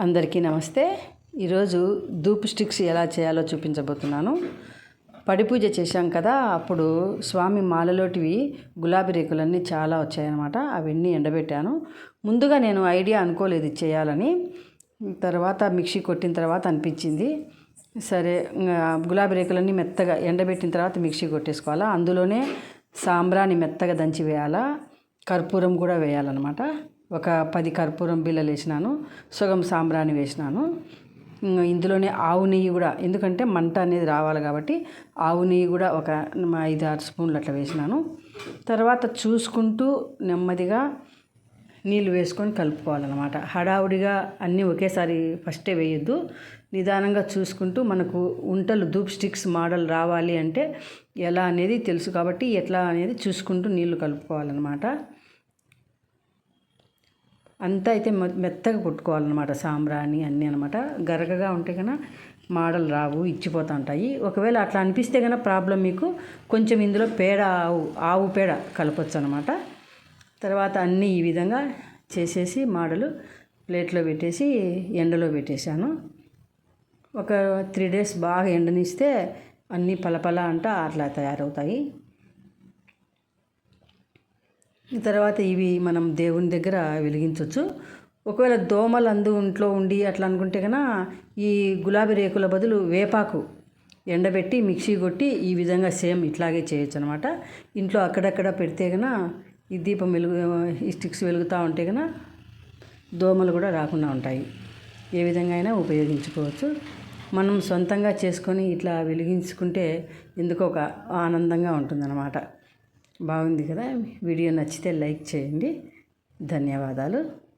అందరికీ నమస్తే. ఈరోజు ధూప్ స్టిక్స్ ఎలా చేయాలో చూపించబోతున్నాను. పడి పూజ చేశాం కదా అప్పుడు స్వామి మాలలోటివి గులాబీ రేకులన్నీ చాలా వచ్చాయన్నమాట. అవన్నీ ఎండబెట్టాను. ముందుగా నేను ఐడియా అనుకోలేదు చేయాలని. తర్వాత మిక్సీ కొట్టిన తర్వాత అనిపించింది. సరే గులాబీ రేకులన్నీ మెత్తగా ఎండబెట్టిన తర్వాత మిక్సీ కొట్టేసుకోవాలా. అందులోనే సాంబ్రాణి మెత్తగా దంచి వేయాలా. కర్పూరం కూడా వేయాలన్నమాట. ఒక పది కర్పూరం బిళ్ళలు వేసినాను సగం సాంబ్రాణి వేసినాను. ఇందులోనే ఆవు నెయ్యి కూడా ఎందుకంటే మంట అనేది రావాలి కాబట్టి ఆవు నెయ్యి కూడా ఒక ఐదు ఆరు స్పూన్లు అట్లా వేసినాను. తర్వాత చూసుకుంటూ నెమ్మదిగా నీళ్ళు వేసుకొని కలుపుకోవాలన్నమాట. హడావుడిగా అన్నీ ఒకేసారి ఫస్టే వేయొద్దు. నిదానంగా చూసుకుంటూ మనకు ఉంటలు దూప్ స్టిక్స్ మోడల్ రావాలి అంటే ఎలా అనేది తెలుసు కాబట్టి ఎట్లా అనేది చూసుకుంటూ నీళ్ళు కలుపుకోవాలన్నమాట. అంతా అయితే మె- మెత్తగా కొట్టుకోవాలన్నమాట సాంబ్రాణి అన్నీ అనమాట గరగగా ఉంటే కన్నా మాడలు రావు ఇచ్చిపోతూ ఉంటాయి. ఒకవేళ అట్లా అనిపిస్తే కన్నా ప్రాబ్లం మీకు కొంచెం ఇందులో పేడ ఆవు ఆవు పేడ కలపచ్చు అనమాట తర్వాత అన్నీ ఈ విధంగా చేసేసి మాడలు ప్లేట్లో పెట్టేసి ఎండలో పెట్టేశాను. ఒక త్రీ డేస్ బాగా ఎండనిస్తే అన్నీ పలపల అంట అట్లా తయారవుతాయి. తర్వాత ఇవి మనం దేవుని దగ్గర వెలిగించవచ్చు ఒకవేళ దోమలు అందు ఇంట్లో ఉండి అట్లా అనుకుంటే కన్నా ఈ గులాబీ రేకుల బదులు వేపాకు ఎండబెట్టి మిక్సీ కొట్టి ఈ విధంగా సేమ్ ఇట్లాగే చేయొచ్చు అనమాట ఇంట్లో అక్కడక్కడ పెడితే కన ఈ దీపం వెలుగు ఈ స్టిక్స్ వెలుగుతూ ఉంటే కన్నా దోమలు కూడా రాకుండా ఉంటాయి. ఏ విధంగా అయినా ఉపయోగించుకోవచ్చు. మనం సొంతంగా చేసుకొని ఇట్లా వెలిగించుకుంటే ఎందుకో ఒక ఆనందంగా ఉంటుందన్నమాట బాగుంది కదా? వీడియో నచ్చితే లైక్ చేయండి. ధన్యవాదాలు.